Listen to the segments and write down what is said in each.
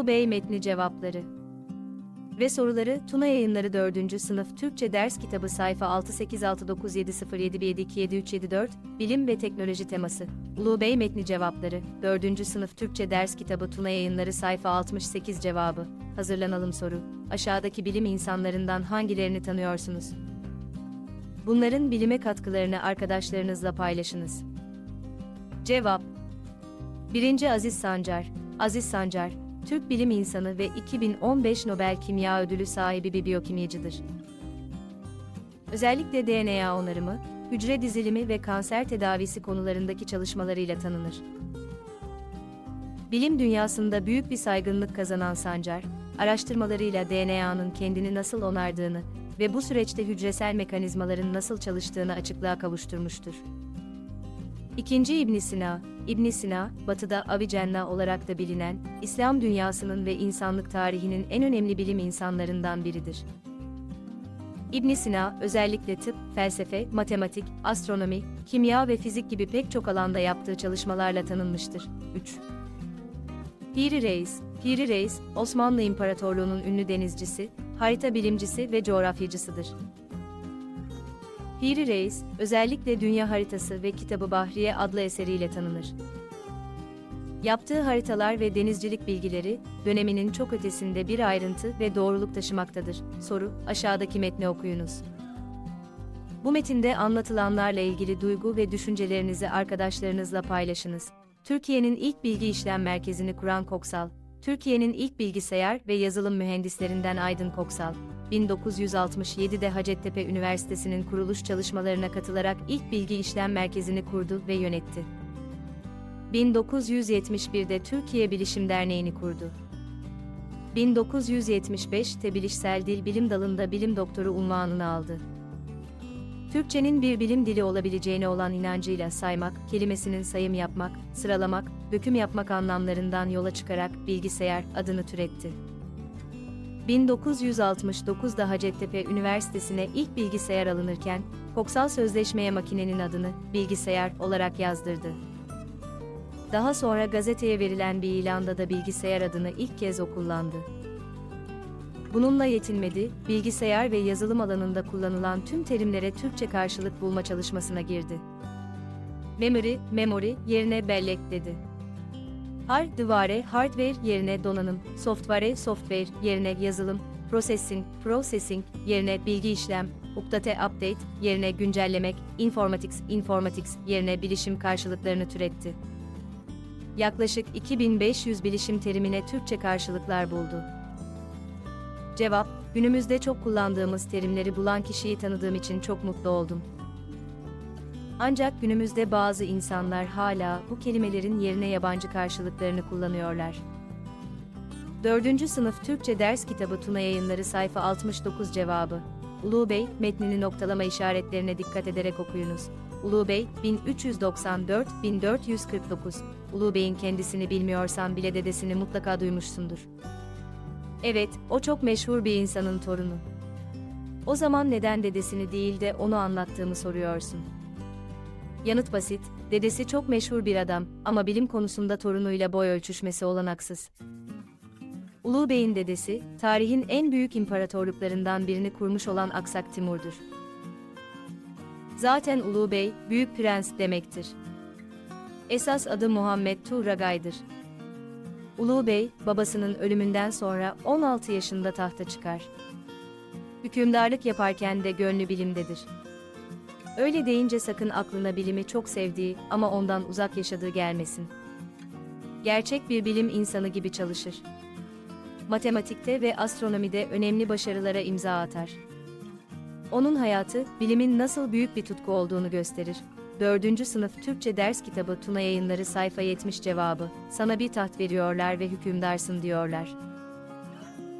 Ulu Bey metni cevapları ve soruları Tuna Yayınları 4. Sınıf Türkçe Ders Kitabı sayfa 68697077277374 Bilim ve Teknoloji teması Ulu Bey metni cevapları 4. Sınıf Türkçe Ders Kitabı Tuna Yayınları sayfa 68 cevabı Hazırlanalım soru Aşağıdaki bilim insanlarından hangilerini tanıyorsunuz? Bunların bilime katkılarını arkadaşlarınızla paylaşınız. Cevap 1. Aziz Sancar Aziz Sancar, Türk bilim insanı ve 2015 Nobel Kimya Ödülü sahibi bir biyokimyacıdır. Özellikle DNA onarımı, hücre dizilimi ve kanser tedavisi konularındaki çalışmalarıyla tanınır. Bilim dünyasında büyük bir saygınlık kazanan Sancar, araştırmalarıyla DNA'nın kendini nasıl onardığını ve bu süreçte hücresel mekanizmaların nasıl çalıştığını açıklığa kavuşturmuştur. İkinci İbn Sina, İbn Sina, Batı'da Avicenna olarak da bilinen, İslam dünyasının ve insanlık tarihinin en önemli bilim insanlarından biridir. İbn Sina, özellikle tıp, felsefe, matematik, astronomi, kimya ve fizik gibi pek çok alanda yaptığı çalışmalarla tanınmıştır. 3. Piri Reis, Piri Reis, Osmanlı İmparatorluğu'nun ünlü denizcisi, harita bilimcisi ve coğrafyacısıdır. Piri Reis, özellikle Dünya Haritası ve Kitabı Bahriye adlı eseriyle tanınır. Yaptığı haritalar ve denizcilik bilgileri, döneminin çok ötesinde bir ayrıntı ve doğruluk taşımaktadır. Soru, aşağıdaki metni okuyunuz. Bu metinde anlatılanlarla ilgili duygu ve düşüncelerinizi arkadaşlarınızla paylaşınız. Türkiye'nin ilk bilgi işlem merkezini kuran Koksal, Türkiye'nin ilk bilgisayar ve yazılım mühendislerinden Aydın Koksal, 1967'de Hacettepe Üniversitesi'nin kuruluş çalışmalarına katılarak ilk bilgi işlem merkezini kurdu ve yönetti. 1971'de Türkiye Bilişim Derneği'ni kurdu. 1975'te Bilişsel Dil Bilim dalında bilim doktoru unvanını aldı. Türkçenin bir bilim dili olabileceğine olan inancıyla saymak, kelimesinin sayım yapmak, sıralamak, döküm yapmak anlamlarından yola çıkarak bilgisayar adını türetti. 1969'da Hacettepe Üniversitesi'ne ilk bilgisayar alınırken, Koksal Sözleşmeye makinenin adını bilgisayar olarak yazdırdı. Daha sonra gazeteye verilen bir ilanda da bilgisayar adını ilk kez o kullandı. Bununla yetinmedi, bilgisayar ve yazılım alanında kullanılan tüm terimlere Türkçe karşılık bulma çalışmasına girdi. Memory, memory yerine bellek dedi. Hardware, hardware yerine donanım, software, software yerine yazılım, processing, processing yerine bilgi işlem, update, update yerine güncellemek, informatics, informatics yerine bilişim karşılıklarını türetti. Yaklaşık 2500 bilişim terimine Türkçe karşılıklar buldu. Cevap, günümüzde çok kullandığımız terimleri bulan kişiyi tanıdığım için çok mutlu oldum. Ancak günümüzde bazı insanlar hala bu kelimelerin yerine yabancı karşılıklarını kullanıyorlar. 4. Sınıf Türkçe Ders Kitabı Tuna Yayınları sayfa 69 cevabı. Ulu Bey, metnini noktalama işaretlerine dikkat ederek okuyunuz. Ulu Bey, 1394-1449. Ulu Bey'in kendisini bilmiyorsan bile dedesini mutlaka duymuşsundur. Evet, o çok meşhur bir insanın torunu. O zaman neden dedesini değil de onu anlattığımı soruyorsun. Yanıt basit, dedesi çok meşhur bir adam ama bilim konusunda torunuyla boy ölçüşmesi olanaksız. Ulu Bey'in dedesi, tarihin en büyük imparatorluklarından birini kurmuş olan Aksak Timur'dur. Zaten Ulu Bey, büyük prens demektir. Esas adı Muhammed Tuğragay'dır. Ulu Bey, babasının ölümünden sonra 16 yaşında tahta çıkar. Hükümdarlık yaparken de gönlü bilimdedir. Öyle deyince sakın aklına bilimi çok sevdiği ama ondan uzak yaşadığı gelmesin. Gerçek bir bilim insanı gibi çalışır. Matematikte ve astronomide önemli başarılara imza atar. Onun hayatı, bilimin nasıl büyük bir tutku olduğunu gösterir. 4. Sınıf Türkçe Ders Kitabı Tuna Yayınları sayfa 70 cevabı. Sana bir taht veriyorlar ve hükümdarsın diyorlar.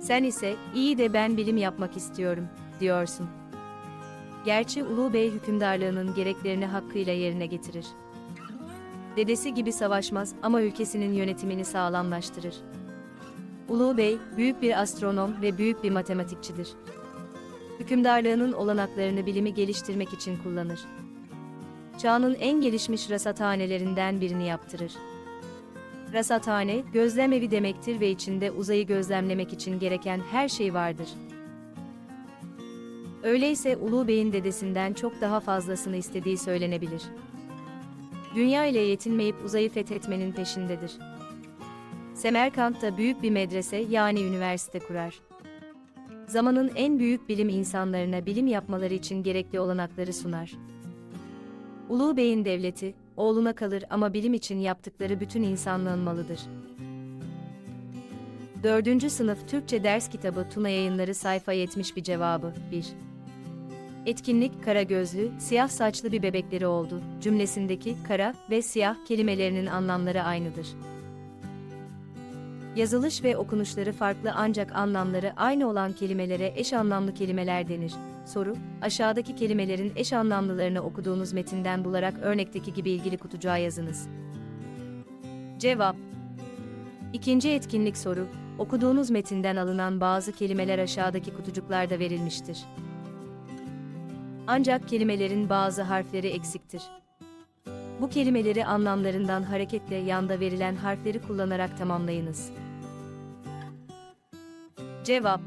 Sen ise, iyi de ben bilim yapmak istiyorum, diyorsun. Gerçi Ulu Bey hükümdarlığının gereklerini hakkıyla yerine getirir. Dedesi gibi savaşmaz ama ülkesinin yönetimini sağlamlaştırır. Ulu Bey, büyük bir astronom ve büyük bir matematikçidir. Hükümdarlığının olanaklarını bilimi geliştirmek için kullanır. Çağının en gelişmiş rasathanelerinden birini yaptırır. Rasathane, gözlem evi demektir ve içinde uzayı gözlemlemek için gereken her şey vardır. Öyleyse Ulu Bey'in dedesinden çok daha fazlasını istediği söylenebilir. Dünya ile yetinmeyip uzayı fethetmenin peşindedir. Semerkant'ta büyük bir medrese yani üniversite kurar. Zamanın en büyük bilim insanlarına bilim yapmaları için gerekli olanakları sunar. Ulu Bey'in devleti, oğluna kalır ama bilim için yaptıkları bütün insanlığın malıdır. 4. Sınıf Türkçe Ders Kitabı Tuna Yayınları Sayfa 70 bir cevabı 1. Etkinlik kara gözlü, siyah saçlı bir bebekleri oldu. Cümlesindeki kara ve siyah kelimelerinin anlamları aynıdır. Yazılış ve okunuşları farklı ancak anlamları aynı olan kelimelere eş anlamlı kelimeler denir. Soru, aşağıdaki kelimelerin eş anlamlılarını okuduğunuz metinden bularak örnekteki gibi ilgili kutucuğa yazınız. Cevap İkinci etkinlik soru, okuduğunuz metinden alınan bazı kelimeler aşağıdaki kutucuklarda verilmiştir. Ancak kelimelerin bazı harfleri eksiktir. Bu kelimeleri anlamlarından hareketle yanda verilen harfleri kullanarak tamamlayınız. Cevap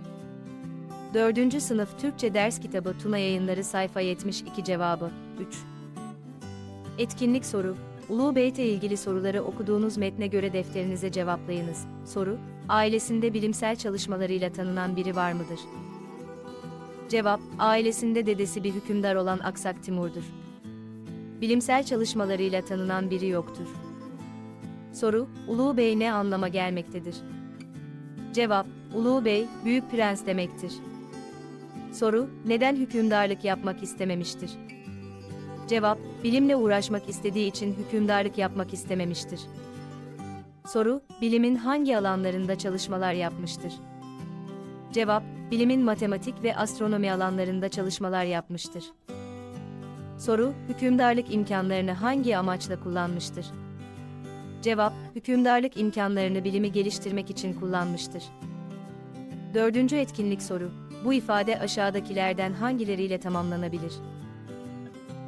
4. Sınıf Türkçe Ders Kitabı Tuna Yayınları Sayfa 72 Cevabı 3 Etkinlik soru Ulu Beyt'e ilgili soruları okuduğunuz metne göre defterinize cevaplayınız. Soru Ailesinde bilimsel çalışmalarıyla tanınan biri var mıdır? Cevap Ailesinde dedesi bir hükümdar olan Aksak Timur'dur. Bilimsel çalışmalarıyla tanınan biri yoktur. Soru Ulu Bey ne anlama gelmektedir? Cevap Ulu Bey, büyük prens demektir. Soru, neden hükümdarlık yapmak istememiştir? Cevap, bilimle uğraşmak istediği için hükümdarlık yapmak istememiştir. Soru, bilimin hangi alanlarında çalışmalar yapmıştır? Cevap, bilimin matematik ve astronomi alanlarında çalışmalar yapmıştır. Soru, hükümdarlık imkanlarını hangi amaçla kullanmıştır? Cevap, hükümdarlık imkanlarını bilimi geliştirmek için kullanmıştır. Dördüncü etkinlik soru. Bu ifade aşağıdakilerden hangileriyle tamamlanabilir?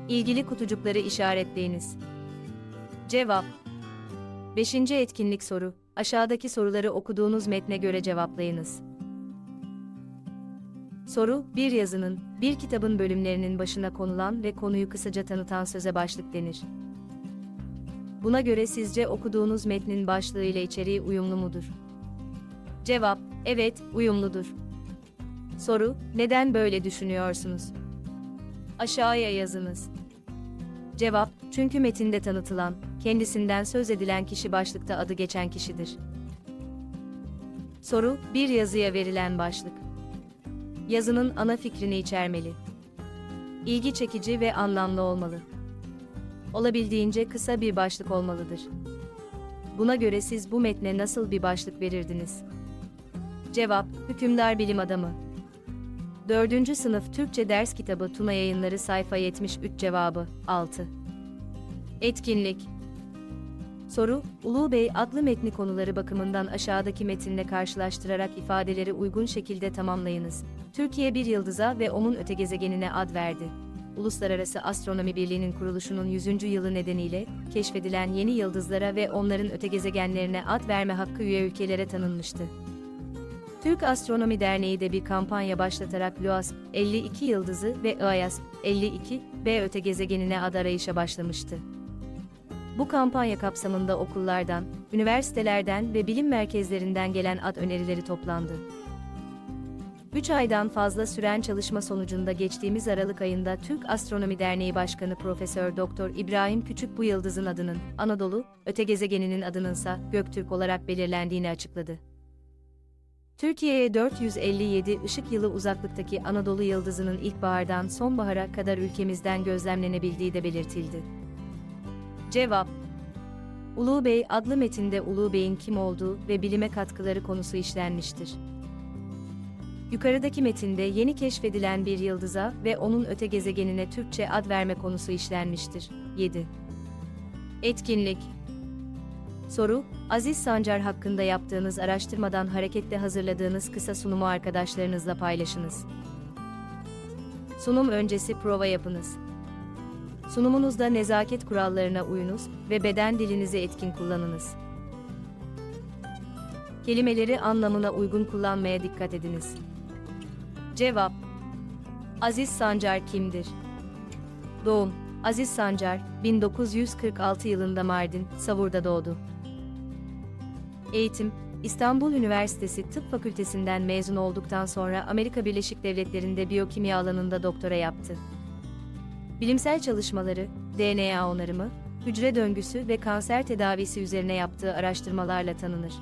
İlgili kutucukları işaretleyiniz. Cevap. Beşinci etkinlik soru. Aşağıdaki soruları okuduğunuz metne göre cevaplayınız. Soru, bir yazının, bir kitabın bölümlerinin başına konulan ve konuyu kısaca tanıtan söze başlık denir. Buna göre sizce okuduğunuz metnin başlığı ile içeriği uyumlu mudur? Cevap, evet, uyumludur. Soru, neden böyle düşünüyorsunuz? Aşağıya yazınız. Cevap, çünkü metinde tanıtılan, kendisinden söz edilen kişi başlıkta adı geçen kişidir. Soru, bir yazıya verilen başlık. Yazının ana fikrini içermeli. İlgi çekici ve anlamlı olmalı. Olabildiğince kısa bir başlık olmalıdır. Buna göre siz bu metne nasıl bir başlık verirdiniz? Cevap, hükümdar bilim adamı. 4. Sınıf Türkçe Ders Kitabı Tuna Yayınları Sayfa 73 Cevabı 6 Etkinlik Soru, Ulu Bey adlı metni konuları bakımından aşağıdaki metinle karşılaştırarak ifadeleri uygun şekilde tamamlayınız. Türkiye bir yıldıza ve onun öte gezegenine ad verdi. Uluslararası Astronomi Birliği'nin kuruluşunun 100. yılı nedeniyle keşfedilen yeni yıldızlara ve onların öte gezegenlerine ad verme hakkı üye ülkelere tanınmıştı. Türk Astronomi Derneği de bir kampanya başlatarak LUASP 52 yıldızı ve IASP 52 B öte gezegenine ad arayışa başlamıştı. Bu kampanya kapsamında okullardan, üniversitelerden ve bilim merkezlerinden gelen ad önerileri toplandı. 3 aydan fazla süren çalışma sonucunda geçtiğimiz Aralık ayında Türk Astronomi Derneği Başkanı Profesör Doktor İbrahim Küçük bu yıldızın adının Anadolu, öte gezegeninin adınınsa Göktürk olarak belirlendiğini açıkladı. Türkiye'ye 457 ışık yılı uzaklıktaki Anadolu yıldızının ilkbahardan sonbahara kadar ülkemizden gözlemlenebildiği de belirtildi. Cevap Ulu Bey adlı metinde Ulu Bey'in kim olduğu ve bilime katkıları konusu işlenmiştir. Yukarıdaki metinde yeni keşfedilen bir yıldıza ve onun öte gezegenine Türkçe ad verme konusu işlenmiştir. 7. Etkinlik Soru, Aziz Sancar hakkında yaptığınız araştırmadan hareketle hazırladığınız kısa sunumu arkadaşlarınızla paylaşınız. Sunum öncesi prova yapınız. Sunumunuzda nezaket kurallarına uyunuz ve beden dilinizi etkin kullanınız. Kelimeleri anlamına uygun kullanmaya dikkat ediniz. Cevap Aziz Sancar kimdir? Doğum Aziz Sancar, 1946 yılında Mardin, Savur'da doğdu. Eğitim, İstanbul Üniversitesi Tıp Fakültesinden mezun olduktan sonra Amerika Birleşik Devletleri'nde biyokimya alanında doktora yaptı. Bilimsel çalışmaları, DNA onarımı, hücre döngüsü ve kanser tedavisi üzerine yaptığı araştırmalarla tanınır.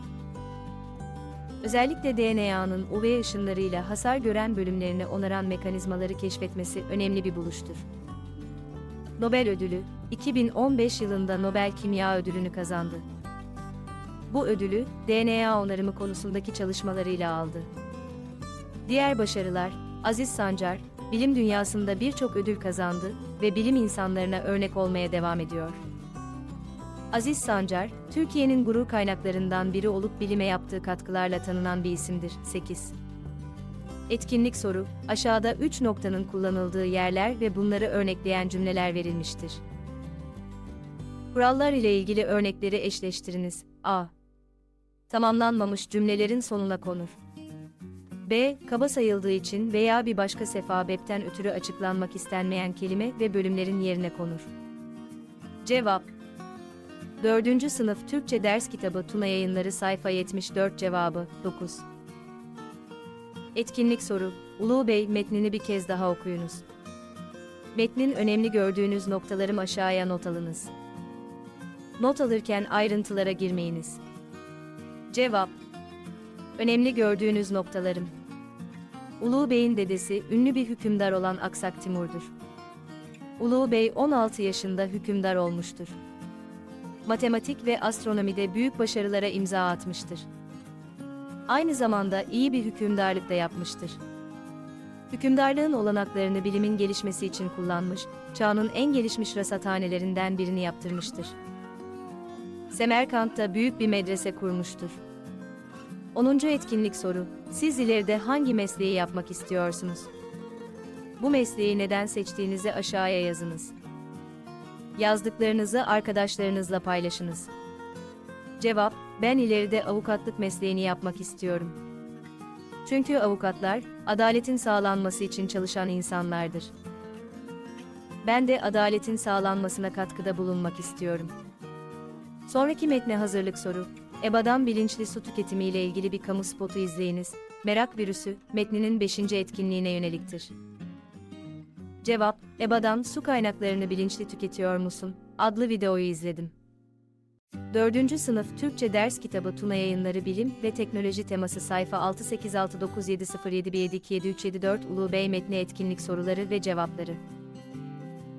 Özellikle DNA'nın UV ışınlarıyla hasar gören bölümlerini onaran mekanizmaları keşfetmesi önemli bir buluştur. Nobel Ödülü, 2015 yılında Nobel Kimya Ödülünü kazandı. Bu ödülü, DNA onarımı konusundaki çalışmalarıyla aldı. Diğer başarılar, Aziz Sancar, bilim dünyasında birçok ödül kazandı ve bilim insanlarına örnek olmaya devam ediyor. Aziz Sancar, Türkiye'nin gurur kaynaklarından biri olup bilime yaptığı katkılarla tanınan bir isimdir. 8. Etkinlik soru, aşağıda 3 noktanın kullanıldığı yerler ve bunları örnekleyen cümleler verilmiştir. Kurallar ile ilgili örnekleri eşleştiriniz. A. Tamamlanmamış cümlelerin sonuna konur. B. Kaba sayıldığı için veya bir başka sefabepten ötürü açıklanmak istenmeyen kelime ve bölümlerin yerine konur. Cevap 4. Sınıf Türkçe Ders Kitabı Tuna Yayınları Sayfa 74 Cevabı 9 Etkinlik soru Ulu Bey metnini bir kez daha okuyunuz. Metnin önemli gördüğünüz noktalarım aşağıya not alınız. Not alırken ayrıntılara girmeyiniz. Cevap Önemli gördüğünüz noktalarım. Ulu Bey'in dedesi ünlü bir hükümdar olan Aksak Timur'dur. Ulu Bey 16 yaşında hükümdar olmuştur. Matematik ve astronomide büyük başarılara imza atmıştır. Aynı zamanda iyi bir hükümdarlık da yapmıştır. Hükümdarlığın olanaklarını bilimin gelişmesi için kullanmış, çağının en gelişmiş rasathanelerinden birini yaptırmıştır. Semerkant'ta büyük bir medrese kurmuştur. 10. etkinlik soru. Siz ileride hangi mesleği yapmak istiyorsunuz? Bu mesleği neden seçtiğinizi aşağıya yazınız. Yazdıklarınızı arkadaşlarınızla paylaşınız. Cevap: Ben ileride avukatlık mesleğini yapmak istiyorum. Çünkü avukatlar adaletin sağlanması için çalışan insanlardır. Ben de adaletin sağlanmasına katkıda bulunmak istiyorum. Sonraki metne hazırlık soru. EBA'dan bilinçli su tüketimi ile ilgili bir kamu spotu izleyiniz. Merak virüsü, metninin 5. etkinliğine yöneliktir. Cevap, EBA'dan su kaynaklarını bilinçli tüketiyor musun? adlı videoyu izledim. 4. Sınıf Türkçe Ders Kitabı Tuna Yayınları Bilim ve Teknoloji teması sayfa 68697071277374 Ulu Bey metni etkinlik soruları ve cevapları